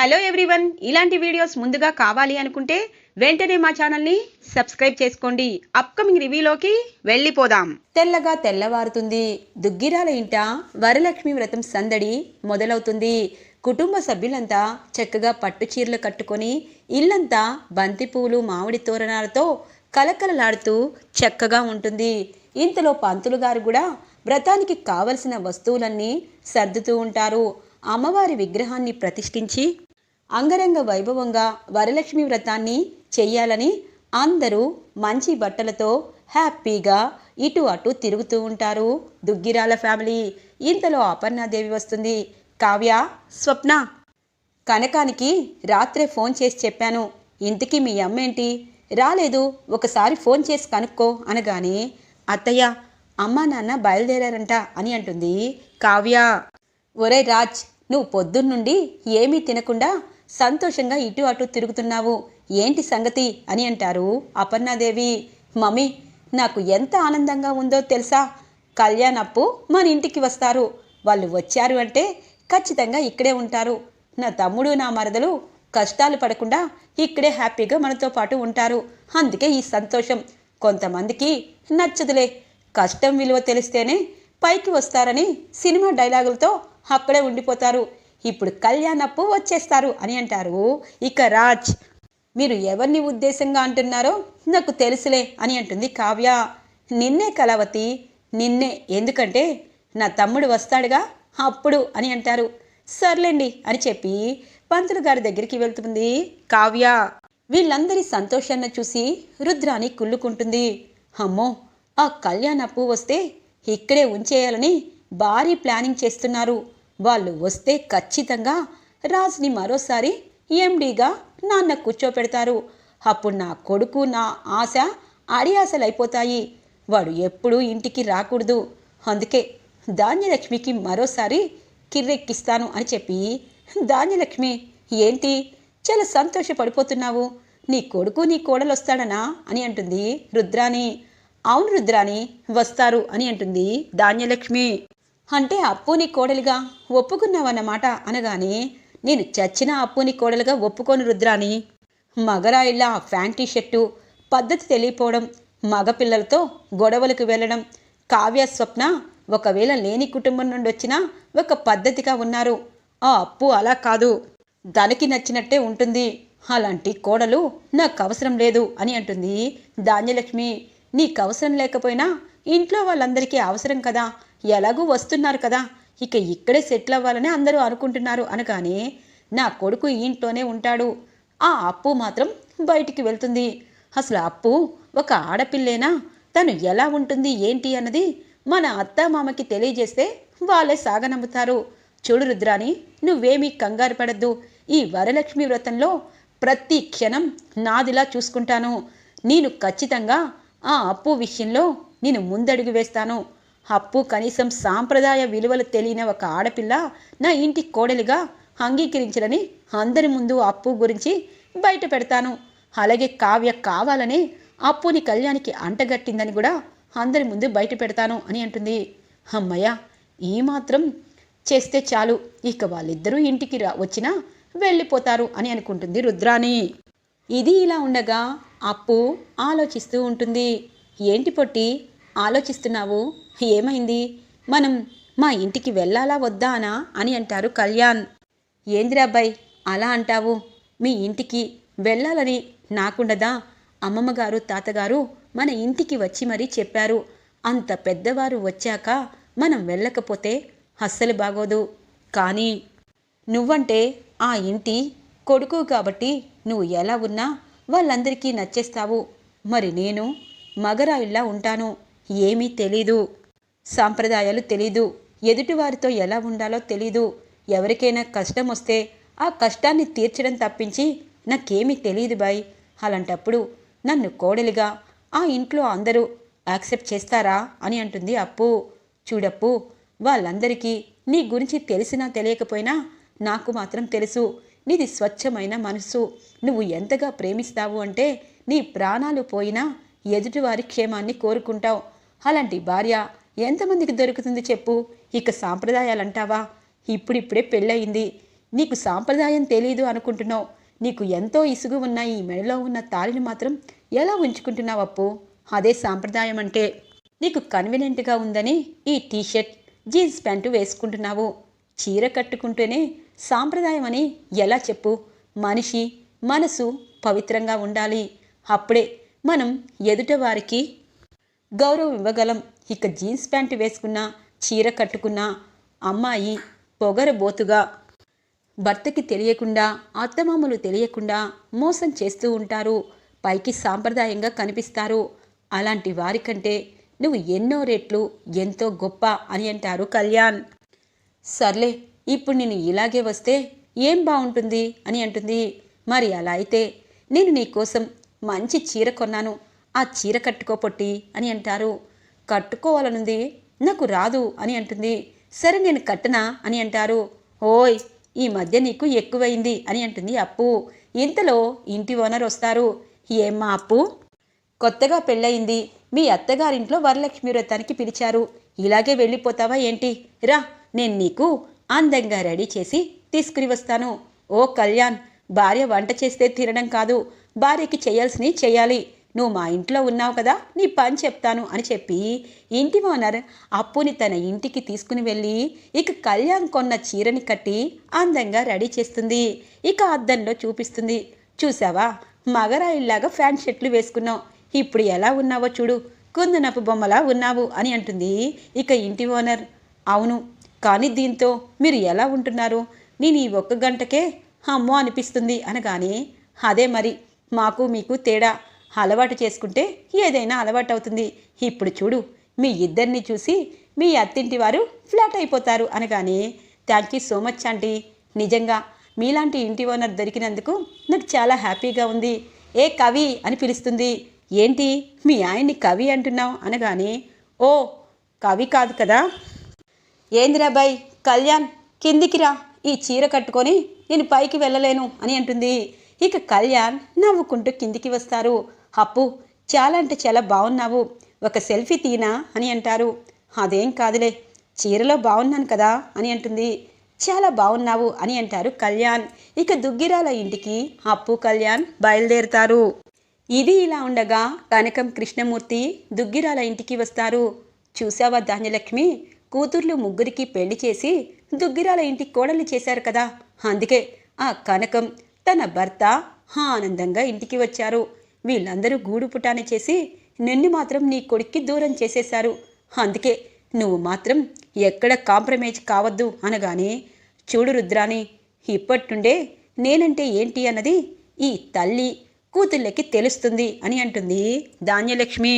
Hello everyone. ఇలాంటి videos ముందుగా కావాలి అనుకుంటే వెంటనే మా ఛానల్ని సబ్స్క్రైబ్ చేసుకోండి. అప్కమింగ్ రివ్యూలోకి వెళ్ళిపోదాం. తెల్లగా తెల్లవారుతుంది. దుగ్గిరాల ఇంట వరలక్ష్మి వ్రతం సందడి మొదలవుతుంది. కుటుంబ సభ్యులంతా చక్కగా పట్టు చీరలు కట్టుకొని ఇల్లంతా బంతిపూలు మామిడి తోరణాలతో కలకలలాడుతూ చక్కగా ఉంటుంది. ఇంతలో పంతులు గారు కూడా వ్రతానికి కావలసిన వస్తువులన్నీ సర్దుతూ ఉంటారు. అమ్మవారి విగ్రహాన్ని ప్రతిష్ఠించి అంగరంగ వైభవంగా వరలక్ష్మి వ్రతాన్ని చెయ్యాలని అందరూ మంచి బట్టలతో హ్యాపీగా ఇటు అటు తిరుగుతూ ఉంటారు. దుగ్గిరాల ఫ్యామిలీ ఇంతలో అపర్ణాదేవి వస్తుంది. కావ్య స్వప్న. కనకానికి రాత్రే ఫోన్ చేసి చెప్పాను. ఇంతకీ మీ అమ్మేంటి రాలేదు ఒకసారి ఫోన్ చేసి కనుక్కో అనగానే అత్తయ్య అమ్మా నాన్న బయలుదేరారంట అని అంటుంది కావ్య. ఒరే రాజ్ నువ్వు పొద్దున్నుండి ఏమీ తినకుండా సంతోషంగా ఇటు అటు తిరుగుతున్నావు. ఏంటి సంగతి? అని అంటారు అపర్ణాదేవి. మమ్మీ నాకు ఎంత ఆనందంగా ఉందో తెలుసా? కళ్యాణప్పు మన ఇంటికి వస్తారు. వాళ్ళు వచ్చారు అంటే ఖచ్చితంగా ఇక్కడే ఉంటారు. నా తమ్ముడు నా మరదలు కష్టాలు పడకుండా ఇక్కడే హ్యాపీగా మనతో పాటు ఉంటారు. అందుకే ఈ సంతోషం. కొంతమందికి నచ్చదులే. కష్టం విలువ తెలిస్తేనే పైకి వస్తారని సినిమా డైలాగులతో అక్కడే ఉండిపోతారు. ఇప్పుడు కళ్యాణప్పు వచ్చేస్తారు అని అంటారు. ఇక రాజ్ మీరు ఎవరిని ఉద్దేశంగా అంటున్నారో నాకు తెలుసులే అని అంటుంది కావ్య. నిన్నే కలవతి నిన్నే ఎందుకంటే నా తమ్ముడు వస్తాడుగా? అప్పుడు అని అంటారు. సర్లేండి అని చెప్పి పంతులు గారి దగ్గరికి వెళ్తుంది కావ్య. వీళ్ళందరి సంతోషాన్ని చూసి రుద్రాని కుళ్ళుకుంటుంది. అమ్మో ఆ కళ్యాణ్ అప్పు వస్తే ఇక్కడే ఉంచేయాలని భారీ ప్లానింగ్ చేస్తున్నారు. వాళ్ళు వస్తే ఖచ్చితంగా రాజుని మరోసారి ఎండీగా నాన్న కూర్చోపెడతారు. అప్పుడు నా కొడుకు నా ఆశ అడియాసలైపోతాయి. వాడు ఎప్పుడూ ఇంటికి రాకూడదు. అందుకే ధాన్యలక్ష్మికి మరోసారి కిర్రెక్కిస్తాను అని చెప్పి ధాన్యలక్ష్మి ఏంటి? చాలా సంతోషపడిపోతున్నావు. నీ కొడుకు నీ కోడలు వస్తాడనా అని అంటుంది రుద్రాని అవును రుద్రాని వస్తారు అని అంటుంది ధాన్యలక్ష్మి. అంటే అప్పుని కోడలిగా ఒప్పుకున్నావన్నమాట అనగానే నేను చచ్చిన అప్పుని కోడలుగా ఒప్పుకోను రుద్రాని. మగరాయిళ్ళ ఫ్యాంటీ షర్టు పద్ధతి తెలియపోవడం మగపిల్లలతో గొడవలకు వెళ్ళడం కావ్య స్వప్న ఒకవేళ లేని కుటుంబం నుండి వచ్చినా ఒక పద్ధతిగా ఉన్నారు. ఆ అప్పు అలా కాదు. దానికి నచ్చినట్టే ఉంటుంది. అలాంటి కోడలు నాకు అవసరం లేదు అని అంటుంది ధాన్యలక్ష్మి. నీకు అవసరం లేకపోయినా ఇంట్లో వాళ్ళందరికీ అవసరం కదా. ఎలాగూ వస్తున్నారు కదా. ఇక ఇక్కడే సెటిల్ అవ్వాలని అందరూ అనుకుంటున్నారు అనగానే నా కొడుకు ఇంట్లోనే ఉంటాడు. ఆ అప్పు మాత్రం బయటికి వెళ్తుంది. అసలు అప్పు ఒక ఆడపిల్లేనా? తను ఎలా ఉంటుంది ఏంటి అన్నది మన అత్తమామకి తెలియజేస్తే వాళ్ళే సాగనమ్ముతారు చూడు రుద్రాని నువ్వేమీ కంగారు పడద్దు. ఈ వరలక్ష్మి వ్రతంలో ప్రతి క్షణం నాదిలా చూసుకుంటాను. నేను ఖచ్చితంగా ఆ అప్పు విషయంలో నేను ముందడుగు వేస్తాను. అప్పు కనీసం సాంప్రదాయ విలువలు తెలియని ఒక ఆడపిల్ల నా ఇంటి కోడలిగా అంగీకరించడని అందరి ముందు అప్పు గురించి బయట పెడతాను. అలాగే కావ్య కావాలని అప్పుని కళ్యాణికి అంటగట్టిందని కూడా అందరి ముందు బయట పెడతాను అని అంటుంది. అమ్మయ్య ఈ మాత్రం చేస్తే చాలు. ఇక వాళ్ళిద్దరూ ఇంటికి రా వచ్చినా వెళ్ళిపోతారు అని అనుకుంటుంది రుద్రాణి. ఇది ఇలా ఉండగా అప్పు ఆలోచిస్తూ ఉంటుంది. ఏంటి పొట్టి ఆలోచిస్తున్నావు? ఏమైంది? మనం మా ఇంటికి వెళ్ళాలా వద్దానా అని? అంటారు కళ్యాణ్. ఏందిరాబ్బాయ్ అలా అంటావు? మీ ఇంటికి వెళ్ళాలని నాకుండదా? అమ్మమ్మగారు తాతగారు మన ఇంటికి వచ్చి మరీ చెప్పారు. అంత పెద్దవారు వచ్చాక మనం వెళ్ళకపోతే అస్సలు బాగోదు. కానీ నువ్వంటే ఆ ఇంటి కొడుకు కాబట్టి నువ్వు ఎలా ఉన్నా వాళ్ళందరికీ నచ్చేస్తావు. మరి నేను మగరాయిల్లా ఉంటాను. ఏమీ తెలీదు. సాంప్రదాయాలు తెలీదు. ఎదుటివారితో ఎలా ఉండాలో తెలీదు. ఎవరికైనా కష్టం వస్తే ఆ కష్టాన్ని తీర్చడం తప్పించి నాకేమీ తెలియదు బాయ్. అలాంటప్పుడు నన్ను కోడలిగా ఆ ఇంట్లో అందరూ యాక్సెప్ట్ చేస్తారా అని అంటుంది అప్పు. చూడప్పు వాళ్ళందరికీ నీ గురించి తెలిసినా తెలియకపోయినా నాకు మాత్రం తెలుసు. నీది స్వచ్ఛమైన మనసు. నువ్వు ఎంతగా ప్రేమిస్తావు అంటే నీ ప్రాణాలు పోయినా ఎదుటివారి క్షేమాన్ని కోరుకుంటావు. అలాంటి భార్య ఎంతమందికి దొరుకుతుంది చెప్పు? ఇక సాంప్రదాయాలంటావా? ఇప్పుడిప్పుడే పెళ్ళయింది. నీకు సాంప్రదాయం తెలీదు అనుకుంటున్నావు. నీకు ఎంతో ఇసుగు ఉన్న ఈ మెడలో ఉన్న తాళిని మాత్రం ఎలా ఉంచుకుంటున్నావు అప్పు? అదే సాంప్రదాయం అంటే నీకు కన్వీనియంట్గా ఉందని ఈ టీషర్ట్ జీన్స్ ప్యాంటు వేసుకుంటున్నావు. చీర కట్టుకుంటేనే సాంప్రదాయం అని ఎలా చెప్పు? మనిషి మనసు పవిత్రంగా ఉండాలి. అప్పుడే మనం ఎదుట వారికి గౌరవం ఇవ్వగలం. ఇక జీన్స్ ప్యాంటు వేసుకున్న చీర కట్టుకున్న అమ్మాయి పొగరబోతుగా. భర్తకి తెలియకుండా అత్తమామలు తెలియకుండా మోసం చేస్తూ ఉంటారు. పైకి సాంప్రదాయంగా కనిపిస్తారు. అలాంటి వారికంటే నువ్వు ఎన్నో రెట్లు ఎంతో గొప్ప అని అంటారు కళ్యాణ్. సర్లే ఇప్పుడు నేను ఇలాగే వస్తే ఏం బాగుంటుంది అని అంటుంది. మరి అలా అయితే నేను నీకోసం మంచి చీర కొన్నాను. ఆ చీర కట్టుకోపొట్టి అని అంటారు. కట్టుకోవాలనుంది. నాకు రాదు అని అంటుంది. సరే నేను కట్టనా అని అంటారు. ఓయ్ ఈ మధ్య నీకు ఎక్కువైంది అని అంటుంది అప్పు. ఇంతలో ఇంటి ఓనర్ వస్తారు. ఏమ్మా అప్పు? కొత్తగా పెళ్ళయింది. మీ అత్తగారింట్లో వరలక్ష్మి వ్రతానికి పిలిచారు. ఇలాగే వెళ్ళిపోతావా ఏంటి? రా నేను నీకు అందంగా రెడీ చేసి తీసుకుని వస్తాను. ఓ కళ్యాణ్ భార్య వంట చేస్తే తినడం కాదు. భార్యకి చేయాల్సినవి చేయాలి. నువ్వు మా ఇంట్లో ఉన్నావు కదా నీ పని చెప్తాను అని చెప్పి ఇంటి ఓనర్ అప్పుని తన ఇంటికి తీసుకుని వెళ్ళి ఇక కళ్యాణ్ కొన్న చీరని కట్టి అందంగా రెడీ చేస్తుంది. ఇక అద్దంలో చూపిస్తుంది. చూసావా మగరాయిల్లాగా ఫ్యాన్ షర్ట్లు వేసుకున్నావు. ఇప్పుడు ఎలా ఉన్నావో చూడు. కుందనపు బొమ్మలా ఉన్నావు అని అంటుంది ఇక ఇంటి ఓనర్. అవును కానీ దీంతో మీరు ఎలా ఉంటున్నారు? నేను ఈ ఒక్క గంటకే అమ్మో అనిపిస్తుంది అనగానే అదే మరి మాకు మీకు తేడా. అలవాటు చేసుకుంటే ఏదైనా అలవాటు అవుతుంది. ఇప్పుడు చూడు మీ ఇద్దరిని చూసి మీ అత్తింటి వారు ఫ్లాట్ అయిపోతారు అనగానే thank you so much aunty. నిజంగా మీలాంటి ఇంటి ఓనర్ దొరికినందుకు నాకు చాలా హ్యాపీగా ఉంది. ఏ కవి? అని పిలుస్తుంది. ఏంటి? మీ ఆయన్ని కవి అంటున్నావు? అనగానే ఓ కవి కాదు కదా. ఏందిరాబాయ్ కళ్యాణ్ కిందికి రా. ఈ చీర కట్టుకొని నేను పైకి వెళ్ళలేను అని అంటుంది. ఇక కళ్యాణ్ నవ్వుకుంటూ కిందికి వస్తారు. అప్పు చాలా అంటే చాలా బాగున్నావు ఒక సెల్ఫీ తీనా అని అంటారు. అదేం కాదులే చీరలో బాగున్నాను కదా అని అంటుంది. చాలా బాగున్నావు అని అంటారు కళ్యాణ్. ఇక దుగ్గిరాల ఇంటికి అప్పు కళ్యాణ్ బయలుదేరుతారు. ఇది ఇలా ఉండగా కనకం కృష్ణమూర్తి దుగ్గిరాల ఇంటికి వస్తారు. చూసావా ధాన్యలక్ష్మి? కూతుర్లు ముగ్గురికి పెళ్ళి చేసి దుగ్గిరాల ఇంటికి కోడల్ని చేశారు కదా. అందుకే ఆ కనకం తన భర్త ఆనందంగా ఇంటికి వచ్చారు. వీళ్ళందరూ గూడు పుటాన చేసి నిన్ను మాత్రం నీ కొడుక్కి దూరం చేసేశారు. అందుకే నువ్వు మాత్రం ఎక్కడ కాంప్రమైజ్ కావద్దు అనగానే చూడు రుద్రాని ఇప్పట్నుండే నేనంటే ఏంటి అన్నది ఈ తల్లి కూతుళ్ళకి తెలుస్తుంది అని అంటుంది ధాన్యలక్ష్మి.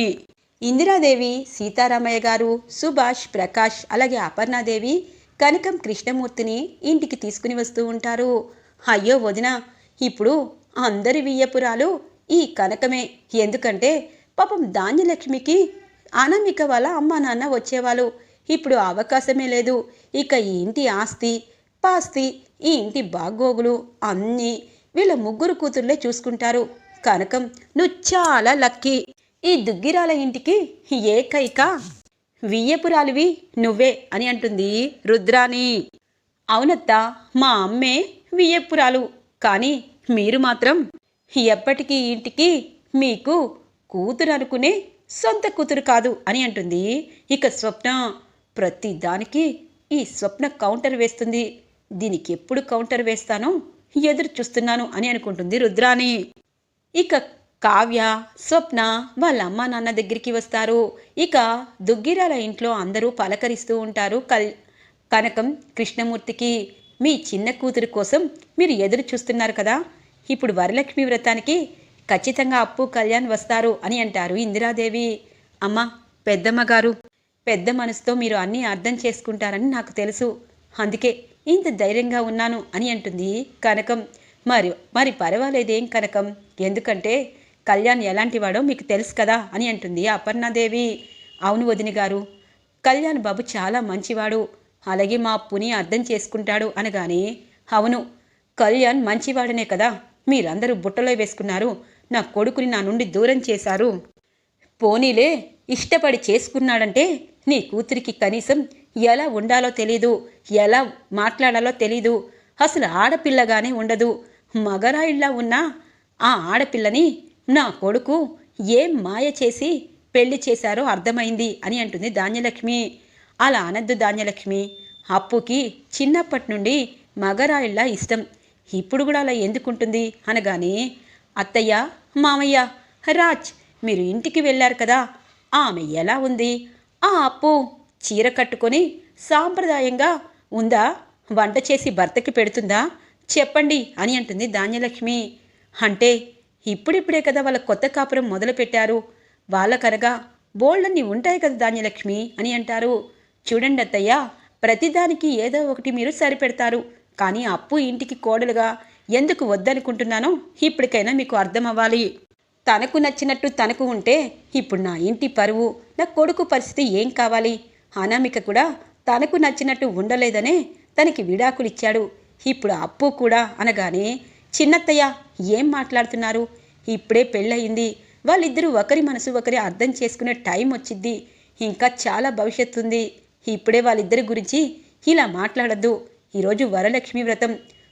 ఇందిరాదేవి సీతారామయ్య గారు సుభాష్ ప్రకాష్ అలాగే అపర్ణాదేవి కనకం కృష్ణమూర్తిని ఇంటికి తీసుకుని వస్తూ ఉంటారు. అయ్యో వదిన ఇప్పుడు అందరి వియ్యపురాలు ఈ కనకమే. ఎందుకంటే పాపం ధాన్యలక్ష్మికి అనామిక వాళ్ళ అమ్మా నాన్న వచ్చేవాళ్ళు. ఇప్పుడు అవకాశమే లేదు. ఇక ఈ ఇంటి ఆస్తి పాస్తి ఈ ఇంటి బాగోగులు అన్నీ వీళ్ళ ముగ్గురు కూతుర్లే చూసుకుంటారు. కనకం నువ్వు చాలా లక్కీ. ఈ దుగ్గిరాల ఇంటికి ఏకైక వియ్యపురాలివి నువ్వే అని అంటుంది రుద్రాణి. అవునత్త మా అమ్మే వియ్యపురాలు. కానీ మీరు మాత్రం ఎప్పటికీ ఇంటికి మీకు కూతురు అనుకునే సొంత కూతురు కాదు అని అంటుంది. ఇక స్వప్న ప్రతి దానికి ఈ స్వప్న కౌంటర్ వేస్తుంది. దీనికి ఎప్పుడు కౌంటర్ వేస్తానో ఎదురు చూస్తున్నాను అని అనుకుంటుంది రుద్రాని ఇక కావ్య స్వప్న వాళ్ళ అమ్మ నాన్న దగ్గరికి వస్తారు. ఇక దుగ్గిరాల ఇంట్లో అందరూ పలకరిస్తూ ఉంటారు కల్ కనకం కృష్ణమూర్తికి. మీ చిన్న కూతురు కోసం మీరు ఎదురు చూస్తున్నారు కదా? ఇప్పుడు వరలక్ష్మి వ్రతానికి ఖచ్చితంగా అప్పు కళ్యాణ్ వస్తారు అని అంటారు ఇందిరాదేవి. అమ్మ పెద్దమ్మ గారు పెద్ద మనసుతో మీరు అన్నీ అర్థం చేసుకుంటారని నాకు తెలుసు. అందుకే ఇంత ధైర్యంగా ఉన్నాను అని అంటుంది కనకం. మరి మరి పర్వాలేదేం కనకం? ఎందుకంటే కళ్యాణ్ ఎలాంటివాడో మీకు తెలుసు కదా అని అంటుంది అపర్ణాదేవి. అవును వదిని గారు కళ్యాణ్ బాబు చాలా మంచివాడు. అలాగే మా అప్పుని అర్థం చేసుకుంటాడు అనగానే అవును కళ్యాణ్ మంచివాడనే కదా. మీరందరూ బుట్టలో వేసుకున్నారు. నా కొడుకుని నా నుండి దూరం చేశారు. పోనీలే ఇష్టపడి చేసుకున్నాడంటే నీ కూతురికి కనీసం ఎలా ఉండాలో తెలీదు ఎలా మాట్లాడాలో తెలీదు. అసలు ఆడపిల్లగానే ఉండదు. మగరాయిల్లా ఉన్న ఆ ఆడపిల్లని నా కొడుకు ఏం మాయ చేసి పెళ్ళి చేశారో అర్థమైంది అని అంటుంది ధాన్యలక్ష్మి. అలా అనద్దు ధాన్యలక్ష్మి. అప్పుకి చిన్నప్పటి నుండి మగరాయిళ్ళ ఇష్టం. ఇప్పుడు కూడా అలా ఎందుకుంటుంది అనగానే అత్తయ్య మామయ్య రాజ్ మీరు ఇంటికి వెళ్ళారు కదా ఆమె ఎలా ఉంది? ఆ అప్పు చీర కట్టుకొని సాంప్రదాయంగా ఉందా? వంట చేసి భర్తకి పెడుతుందా? చెప్పండి అని అంటుంది ధాన్యలక్ష్మి. అంటే ఇప్పుడిప్పుడే కదా వాళ్ళ కొత్త కాపురం మొదలుపెట్టారు. వాళ్ళకనగా బోల్డన్ని ఉంటాయి కదా ధాన్యలక్ష్మి అని అంటారు. చూడండి అత్తయ్య ప్రతిదానికి ఏదో ఒకటి మీరు సరిపెడతారు. కానీ అప్పు ఇంటికి కోడలుగా ఎందుకు వద్దనుకుంటున్నానో ఇప్పటికైనా మీకు అర్థమవ్వాలి. తనకు నచ్చినట్టు తనకు ఉంటే ఇప్పుడు నా ఇంటి పరువు నా కొడుకు పరిస్థితి ఏం కావాలి? అనామిక కూడా తనకు నచ్చినట్టు ఉండలేదనే తనకి విడాకులిచ్చాడు ఇప్పుడు అప్పు కూడా అనగానే చిన్నత్తయ్య ఏం మాట్లాడుతున్నారు? ఇప్పుడే పెళ్ళయింది. వాళ్ళిద్దరూ ఒకరి మనసు ఒకరి అర్థం చేసుకునే టైం వచ్చిద్ది. ఇంకా చాలా భవిష్యత్తు ఉంది ఇప్పుడే వాళ్ళిద్దరి గురించి ఇలా మాట్లాడద్దు. ఈరోజు వరలక్ష్మి వ్రతం.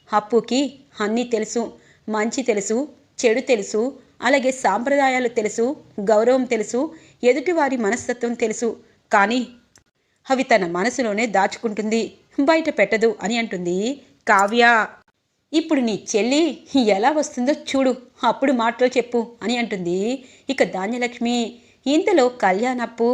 అప్పుకి అన్నీ తెలుసు మంచి తెలుసు చెడు తెలుసు అలాగే సాంప్రదాయాలు తెలుసు గౌరవం తెలుసు ఎదుటివారి మనస్తత్వం తెలుసు. కానీ అవి తన మనసులోనే దాచుకుంటుంది. బయట పెట్టదు అని అంటుంది కావ్య. ఇప్పుడు నీ చెల్లి ఎలా వస్తుందో చూడు అప్పుడు మాటలు చెప్పు అని అంటుంది ఇక ధాన్యలక్ష్మి. ఇంతలో కళ్యాణప్పు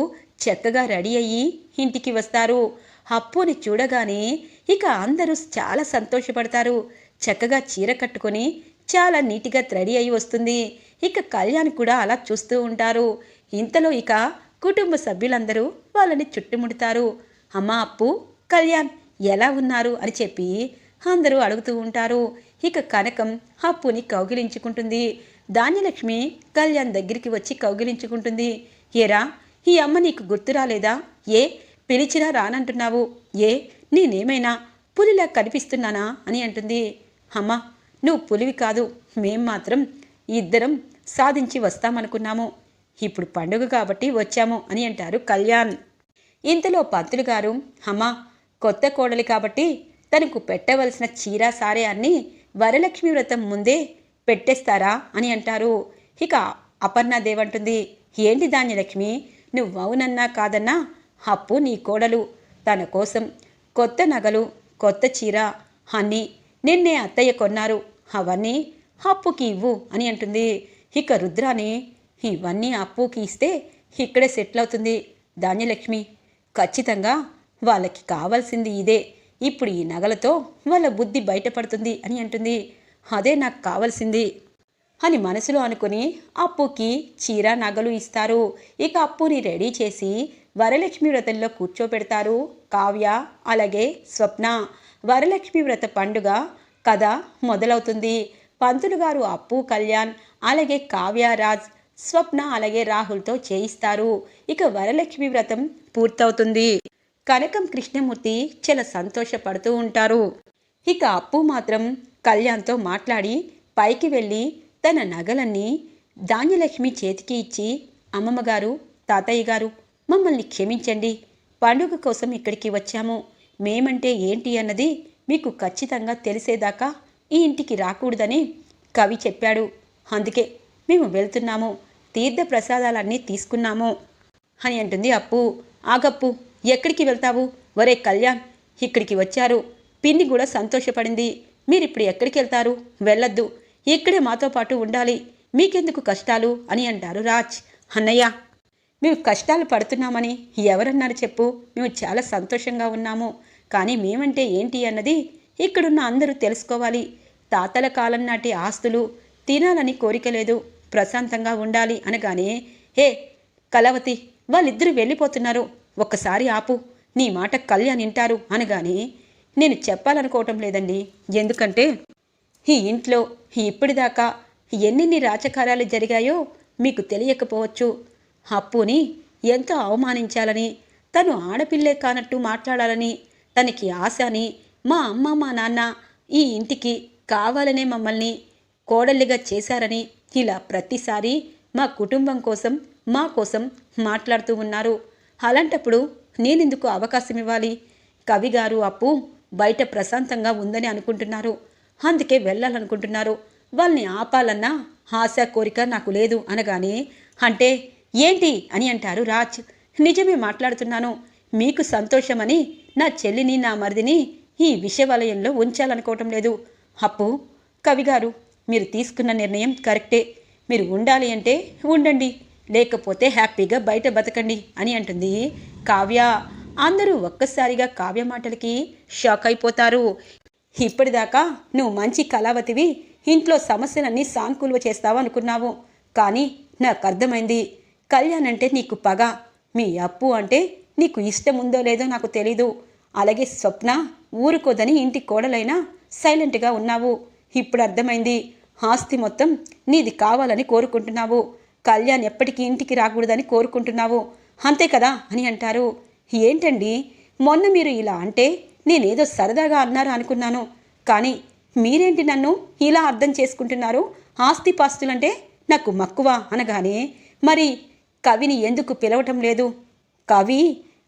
చక్కగా రెడీ అయ్యి ఇంటికి వస్తారు. అప్పుని చూడగానే ఇక అందరూ చాలా సంతోషపడతారు. చక్కగా చీర కట్టుకొని చాలా నీట్గా రెడీ అయి వస్తుంది. ఇక కళ్యాణ్ కూడా అలా చూస్తూ ఉంటారు. ఇంతలో ఇక కుటుంబ సభ్యులందరూ వాళ్ళని చుట్టుముడతారు. అమ్మా అప్పు కళ్యాణ్ ఎలా ఉన్నారు? అని చెప్పి అందరూ అడుగుతూ ఉంటారు. ఇక కనకం అప్పుని కౌగిలించుకుంటుంది. ధాన్యలక్ష్మి కళ్యాణ్ దగ్గరికి వచ్చి కౌగిలించుకుంటుంది. ఏరా ఈ అమ్మ నీకు గుర్తు రాలేదా? ఏ పిలిచినా రానంటున్నావు. ఏ నేనేమైనా పులిలా కనిపిస్తున్నానా అని అంటుంది. అమ్మ నువ్వు పులివి కాదు. మేం మాత్రం ఇద్దరం సాధించి వస్తామనుకున్నాము. ఇప్పుడు పండుగ కాబట్టి వచ్చాము అని అంటారు కళ్యాణ్. ఇంతలో పంతులు గారు అమ్మా కొత్త కోడలి కాబట్టి తనకు పెట్టవలసిన చీర సారే అన్ని వరలక్ష్మి వ్రతం ముందే పెట్టేస్తారా అని అంటారు. ఇక అపర్ణాదేవంటుంది ఏంటి ధాన్యలక్ష్మి? నువ్వు అవునన్నా కాదన్నా అప్పు నీ కోడలు. తన కోసం కొత్త నగలు కొత్త చీర అన్నీ నిన్నే అత్తయ్య కొన్నారు. అవన్నీ అప్పుకి ఇవ్వు అని అంటుంది. ఇక రుద్రాని ఇవన్నీ అప్పుకి ఇస్తే ఇక్కడే సెటిల్ అవుతుంది ధాన్యలక్ష్మి. ఖచ్చితంగా వాళ్ళకి కావాల్సింది ఇదే. ఇప్పుడు ఈ నగలతో వాళ్ళ బుద్ధి బయటపడుతుంది అని అంటుంది. అదే నాకు కావాల్సింది అని మనసులో అనుకుని అప్పుకి చీర నగలు ఇస్తారు. ఇక అప్పుని రెడీ చేసి వరలక్ష్మి వ్రతంలో కూర్చోపెడతారు కావ్య అలాగే స్వప్న. వరలక్ష్మి వ్రత పండుగ కథ మొదలవుతుంది. పంతులు గారు అప్పు కళ్యాణ్ అలాగే కావ్యరాజ్ స్వప్న అలాగే రాహుల్తో చేయిస్తారు. ఇక వరలక్ష్మి వ్రతం పూర్తవుతుంది. కనకం కృష్ణమూర్తి చాలా సంతోషపడుతూ ఉంటారు. ఇక అప్పు మాత్రం కళ్యాణ్తో మాట్లాడి పైకి వెళ్ళి తన నగలన్నీ ధాన్యలక్ష్మి చేతికి ఇచ్చి అమ్మమ్మగారు తాతయ్య గారు మమ్మల్ని క్షమించండి. పండుగ కోసం ఇక్కడికి వచ్చాము. మేమంటే ఏంటి అన్నది మీకు ఖచ్చితంగా తెలిసేదాకా ఈ ఇంటికి రాకూడదని కవి చెప్పాడు. అందుకే మేము వెళ్తున్నాము. తీర్థ ప్రసాదాలన్నీ తీసుకున్నాము అని అంటుంది అప్పు. ఆగప్పు ఎక్కడికి వెళ్తావు? ఒరే కళ్యాణ్ ఇక్కడికి వచ్చారు. పిన్ని కూడా సంతోషపడింది. మీరిప్పుడు ఎక్కడికి వెళ్తారు? వెళ్ళొద్దు. ఇక్కడే మాతో పాటు ఉండాలి. మీకెందుకు కష్టాలు? అని అంటారు రాజ్. అన్నయ్య మేము కష్టాలు పడుతున్నామని ఎవరన్నారు చెప్పు? మేము చాలా సంతోషంగా ఉన్నాము. కానీ మేమంటే ఏంటి అన్నది ఇక్కడున్న అందరూ తెలుసుకోవాలి. తాతల కాలం నాటి ఆస్తులు తినాలని కోరిక లేదు. ప్రశాంతంగా ఉండాలి అనగానే హే కలవతి వాళ్ళిద్దరూ వెళ్ళిపోతున్నారు. ఒక్కసారి ఆపు. నీ మాట కళ్యాణ్ వింటారు అనగానే నేను చెప్పాలనుకోవటం లేదండి. ఎందుకంటే ఈ ఇంట్లో ఇప్పటిదాకా ఎన్నెన్ని రాచకారాలు జరిగాయో మీకు తెలియకపోవచ్చు. అప్పుని ఎంతో అవమానించాలని తను ఆడపిల్లే కానట్టు మాట్లాడాలని తనకి ఆశ అని మా అమ్మ మా నాన్న ఈ ఇంటికి కావాలనే మమ్మల్ని కోడళ్ళిగా చేశారని ఇలా ప్రతిసారి మా కుటుంబం కోసం మా కోసం మాట్లాడుతూ ఉన్నారు. అలాంటప్పుడు నేనెందుకు అవకాశం ఇవ్వాలి? కవి గారు అప్పు బయట ప్రశాంతంగా ఉందని అనుకుంటున్నారు. అందుకే వెళ్ళాలనుకుంటున్నారు. వాళ్ళని ఆపాలన్న ఆశ కోరిక నాకు లేదు అనగానే అంటే ఏంటి అని అంటారు రాజ్. నిజమే మాట్లాడుతున్నాను. మీకు సంతోషమని నా చెల్లిని నా మరిదిని ఈ విషవలయంలో ఉంచాలనుకోవటం లేదు. అప్పు? కవిగారు మీరు తీసుకున్న నిర్ణయం కరెక్టే. మీరు ఉండాలి అంటే ఉండండి. లేకపోతే హ్యాపీగా బయట బతకండి అని అంటుంది కావ్య. అందరూ ఒక్కసారిగా కావ్య మాటలకి షాక్ అయిపోతారు. ఇప్పటిదాకా నువ్వు మంచి కళావతివి ఇంట్లో సమస్యలన్నీ సానుకూలువ చేస్తావు అనుకున్నావు కానీ నాకు అర్థమైంది. కళ్యాణ్ అంటే నీకు పగ. మీ అప్పు అంటే నీకు ఇష్టం ఉందో లేదో నాకు తెలీదు. అలాగే స్వప్న ఊరుకోదని ఇంటి కోడలైనా సైలెంట్గా ఉన్నావు. ఇప్పుడు అర్థమైంది. ఆస్తి మొత్తం నీది కావాలని కోరుకుంటున్నావు. కళ్యాణ్ ఎప్పటికీ ఇంటికి రాకూడదని కోరుకుంటున్నావు. అంతే కదా అని అంటారు. ఏంటండి? మొన్న మీరు ఇలా అంటే నేనేదో సరదాగా అన్నారు అనుకున్నాను. కానీ మీరేంటి నన్ను ఇలా అర్థం చేసుకుంటున్నారు? ఆస్తిపాస్తులంటే నాకు మక్కువ అనగానే మరి కవిని ఎందుకు పిలవటం లేదు? కవి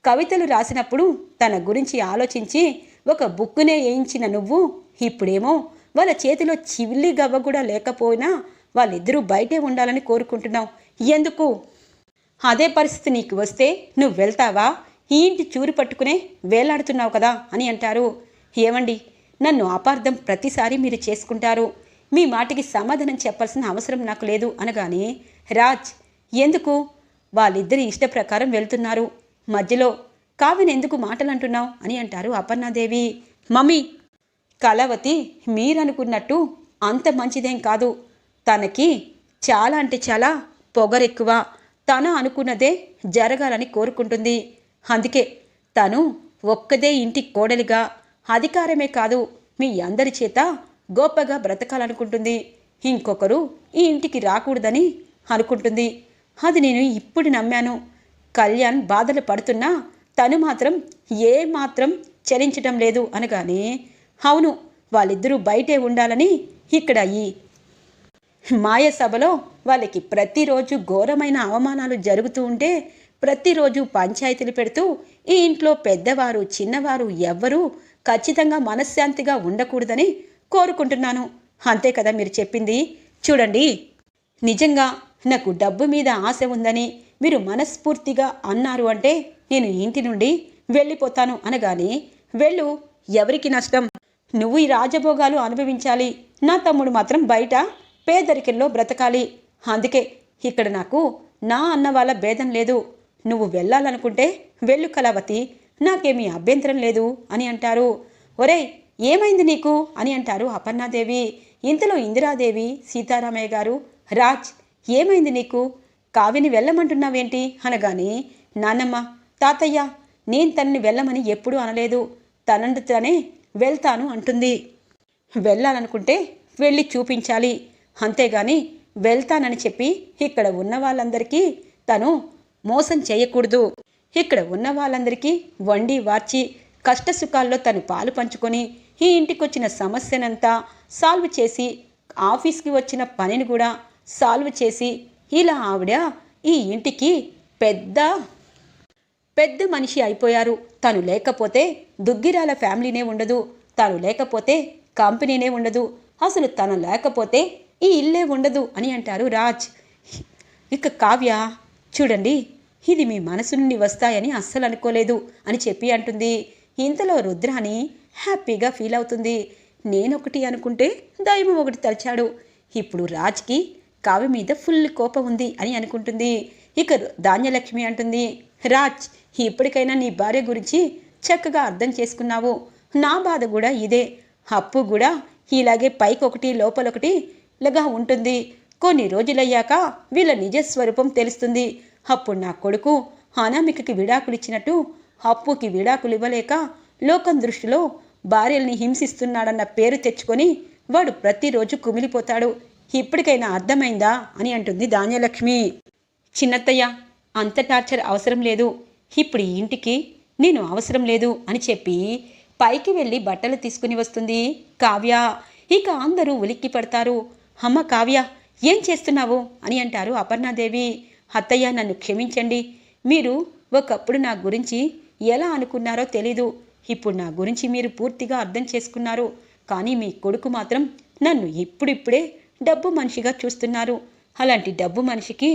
కవితలు రాసినప్పుడు తన గురించి ఆలోచించి ఒక బుక్కునే వేయించిన నువ్వు ఇప్పుడేమో వాళ్ళ చేతిలో చివిల్లి గవ్వ కూడా లేకపోయినా వాళ్ళిద్దరూ బయటే ఉండాలని కోరుకుంటున్నావు. ఎందుకు? అదే పరిస్థితి నీకు వస్తే నువ్వు వెళ్తావా? ఈ ఇంటి చూరు పట్టుకునే వేలాడుతున్నావు కదా అని అంటారు. ఏమండి? నన్ను అపార్థం ప్రతిసారి మీరు చేసుకుంటారు. మీ మాటికి సమాధానం చెప్పాల్సిన అవసరం నాకు లేదు అనగానే రాజ్ ఎందుకు? వాళ్ళిద్దరి ఇష్ట ప్రకారం వెళ్తున్నారు. మధ్యలో కావ్యని ఎందుకు మాటలు అంటున్నావు అని అంటారు అపర్ణాదేవి. మమ్మీ కళావతి మీరనుకున్నట్టు అంత మంచిదేం కాదు. తనకి చాలా అంటే చాలా పొగరెక్కువ. తను అనుకున్నదే జరగాలని కోరుకుంటుంది. అందుకే తను ఒక్కదే ఇంటి కోడలిగా. అధికారమే కాదు మీ అందరి చేత గొప్పగా బ్రతకాలనుకుంటుంది. ఇంకొకరు ఈ ఇంటికి రాకూడదని అనుకుంటుంది. అది నేను ఇప్పుడు నమ్మాను. కళ్యాణ్ బాధలు పడుతున్నా తను మాత్రం ఏ మాత్రం చలించటం లేదు అనగానే అవును వాళ్ళిద్దరూ బయటే ఉండాలని ఇక్కడ ఈ మాయ సభలో వాళ్ళకి ప్రతిరోజు ఘోరమైన అవమానాలు జరుగుతూ ఉంటే ప్రతిరోజు పంచాయతీలు పెడుతూ ఈ ఇంట్లో పెద్దవారు చిన్నవారు ఎవ్వరూ ఖచ్చితంగా మనశ్శాంతిగా ఉండకూడదని కోరుకుంటున్నాను. అంతే కదా మీరు చెప్పింది? చూడండి. నిజంగా నాకు డబ్బు మీద ఆశ ఉందని మీరు మనస్ఫూర్తిగా అన్నారు అంటే నేను ఇంటి నుండి వెళ్ళిపోతాను అనగానే వెళ్ళు ఎవరికి నష్టం? నువ్వు ఈ రాజభోగాలు అనుభవించాలి. నా తమ్ముడు మాత్రం బయట పేదరికంలో బ్రతకాలి. అందుకే ఇక్కడ నాకు నా అన్న వాళ్ళ భేదం లేదు. నువ్వు వెళ్ళాలనుకుంటే వెళ్ళు కళావతి. నాకేమీ అభ్యంతరం లేదు అని అంటారు. ఒరేయ్ ఏమైంది నీకు? అని అంటారు అపర్ణాదేవి. ఇంతలో ఇందిరాదేవి సీతారామయ్య గారు రాజ్ ఏమైంది నీకు? కావిని వెళ్ళమంటున్నావేంటి? అనగానే నాన్నమ్మ తాతయ్య నేను తనని వెళ్ళమని ఎప్పుడూ అనలేదు. తనంత తనే వెళ్తాను అంటుంది. వెళ్ళాలనుకుంటే వెళ్ళి చూపించాలి. అంతేగాని వెళ్తానని చెప్పి ఇక్కడ ఉన్న వాళ్ళందరికీ తను మోసం చేయకూడదు. ఇక్కడ ఉన్న వాళ్ళందరికీ వండి వార్చి కష్టసుఖాల్లో తను పాలు పంచుకొని ఈ ఇంటికి వచ్చిన సమస్యనంతా సాల్వ్ చేసి ఆఫీస్కి వచ్చిన పనిని కూడా సాల్వ్ చేసి ఇలా ఆవిడ ఈ ఇంటికి పెద్ద పెద్ద మనిషి అయిపోయారు. తను లేకపోతే దుగ్గిరాల ఫ్యామిలీనే ఉండదు. తను లేకపోతే కంపెనీనే ఉండదు. అసలు తను లేకపోతే ఈ ఇల్లే ఉండదు అని అంటారు రాజ్. ఇక కావ్య చూడండి ఇది మీ మనసు నుండి వస్తాయని అస్సలు అనుకోలేదు అని చెప్పి అంటుంది. ఇంతలో రుద్రాని హ్యాపీగా ఫీల్ అవుతుంది. నేనొకటి అనుకుంటే దైవం ఒకటి తలిచాడు ఇప్పుడు రాజ్కి కావ్య మీద ఫుల్ కోపం ఉంది అని అనుకుంటుంది. ఇక ధాన్యలక్ష్మి అంటుంది రాజ్ ఇప్పటికైనా నీ భార్య గురించి చక్కగా అర్థం చేసుకున్నావు. నా బాధ కూడా ఇదే. అప్పు కూడా ఇలాగే పైకొకటి లోపలొకటి లాగా ఉంటుంది. కొన్ని రోజులయ్యాక వీళ్ళ నిజస్వరూపం తెలుస్తుంది. అప్పుడు నా కొడుకు అనామికకి విడాకులిచ్చినట్టు అప్పుకి విడాకులు ఇవ్వలేక లోకం దృష్టిలో భార్యల్ని హింసిస్తున్నాడన్న పేరు తెచ్చుకొని వాడు ప్రతిరోజు కుమిలిపోతాడు. ఇప్పటికైనా అర్థమైందా అని అంటుంది ధాన్యలక్ష్మి. చిన్నత్తయ్య అంత టార్చర్ అవసరం లేదు. ఇప్పుడు ఈ ఇంటికి నేను అవసరం లేదు అని చెప్పి పైకి వెళ్ళి బట్టలు తీసుకుని వస్తుంది కావ్య. ఇక అందరూ ఉలిక్కి పడతారు. అమ్మ కావ్య ఏం చేస్తున్నావు? అని అంటారు అపర్ణాదేవి. అత్తయ్య నన్ను క్షమించండి. మీరు ఒకప్పుడు నా గురించి ఎలా అనుకున్నారో తెలీదు. ఇప్పుడు నా గురించి మీరు పూర్తిగా అర్థం చేసుకున్నారు. కానీ మీ కొడుకు మాత్రం నన్ను ఇప్పుడిప్పుడే డబ్బు మనిషిగా చూస్తున్నారు. అలాంటి డబ్బు మనిషికి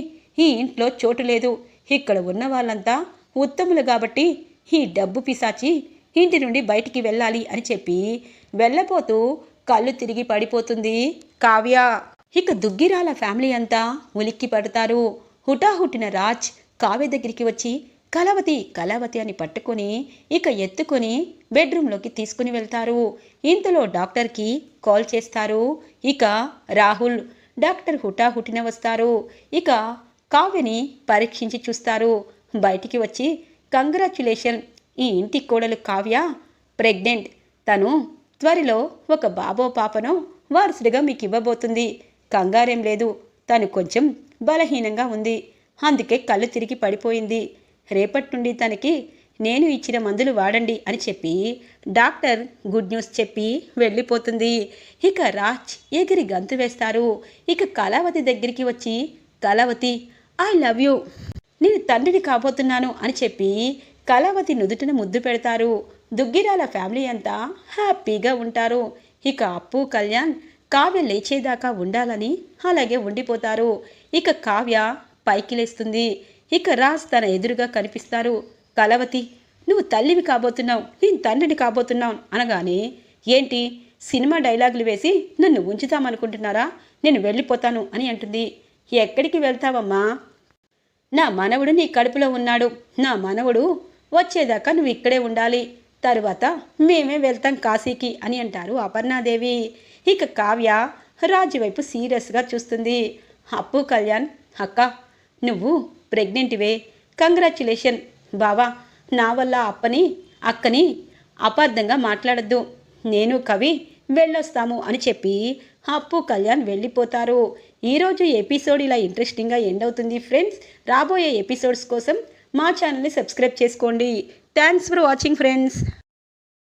ఈ ఇంట్లో చోటు లేదు. ఇక్కడ ఉన్న వాళ్ళంతా ఉత్తములు కాబట్టి ఈ డబ్బు పిశాచి ఇంటి నుండి బయటికి వెళ్ళాలి అని చెప్పి వెళ్ళపోతూ కళ్ళు తిరిగి పడిపోతుంది కావ్య. ఇక దుగ్గిరాల ఫ్యామిలీ అంతా ఉలిక్కి పడతారు హుటాహుటిన రాజ్ కావ్య దగ్గరికి వచ్చి కలవతి కలవతి అని పట్టుకొని ఇక ఎత్తుకొని బెడ్రూమ్లోకి తీసుకుని వెళ్తారు. ఇంతలో డాక్టర్కి కాల్ చేస్తారు. ఇక రాహుల్ డాక్టర్ హుటాహుటిన వస్తారు. ఇక కావ్యని పరీక్షించి చూస్తారు. బయటికి వచ్చి కంగ్రాచ్యులేషన్ ఈ ఇంటి కోడలు కావ్య ప్రెగ్నెంట్. తను త్వరలో ఒక బాబో పాపను వారసుడిగా మీకు ఇవ్వబోతుంది. కంగారేం లేదు. తను కొంచెం బలహీనంగా ఉంది. అందుకే కళ్ళు తిరిగి పడిపోయింది. రేపటి నుండి తనకి నేను ఇచ్చిన మందులు వాడండి అని చెప్పి డాక్టర్ గుడ్ న్యూస్ చెప్పి వెళ్ళిపోతుంది. ఇక రాజ్ ఎగిరి గంతు వేస్తారు. ఇక కళావతి దగ్గరికి వచ్చి కళావతి ఐ లవ్ యూ నేను తండ్రిని కాబోతున్నాను అని చెప్పి కళావతి నుదుటిన ముద్దు పెడతారు. దుగ్గిరాల ఫ్యామిలీ అంతా హ్యాపీగా ఉంటారు. ఇక అప్పు కళ్యాణ్ కావ్య లేచేదాకా ఉండాలని అలాగే ఉండిపోతారు. ఇక కావ్య పైకి లేస్తుంది ఇక రాజ్ తన ఎదురుగా కనిపిస్తారు. కలవతి నువ్వు తల్లివి కాబోతున్నావు నేను తండ్రిని కాబోతున్నావు అనగానే ఏంటి సినిమా డైలాగులు వేసి నన్ను ఉంచుతామనుకుంటున్నారా? నేను వెళ్ళిపోతాను అని అంటుంది. ఎక్కడికి వెళ్తావమ్మా? నా మనవడు నీ కడుపులో ఉన్నాడు. నా మనవడు వచ్చేదాకా నువ్వు ఇక్కడే ఉండాలి. తరువాత మేమే వెళ్తాం కాశీకి అని అంటారు అపర్ణాదేవి. ఇక కావ్య రాజు వైపు సీరియస్గా చూస్తుంది. అప్పు కళ్యాణ్ అక్క నువ్వు ప్రెగ్నెంట్వే. కంగ్రాచులేషన్. బావా నా వల్ల అప్పని అక్కని అపార్థంగా మాట్లాడద్దు. నేను కవి వెళ్ళొస్తాము అని చెప్పి అప్పు కళ్యాణ్ వెళ్ళిపోతారు. ఈరోజు ఎపిసోడ్ ఇలా ఇంట్రెస్టింగ్గా ఎండ్ అవుతుంది ఫ్రెండ్స్. రాబోయే ఎపిసోడ్స్ కోసం మా ఛానల్ని సబ్స్క్రైబ్ చేసుకోండి. Thanks for watching friends.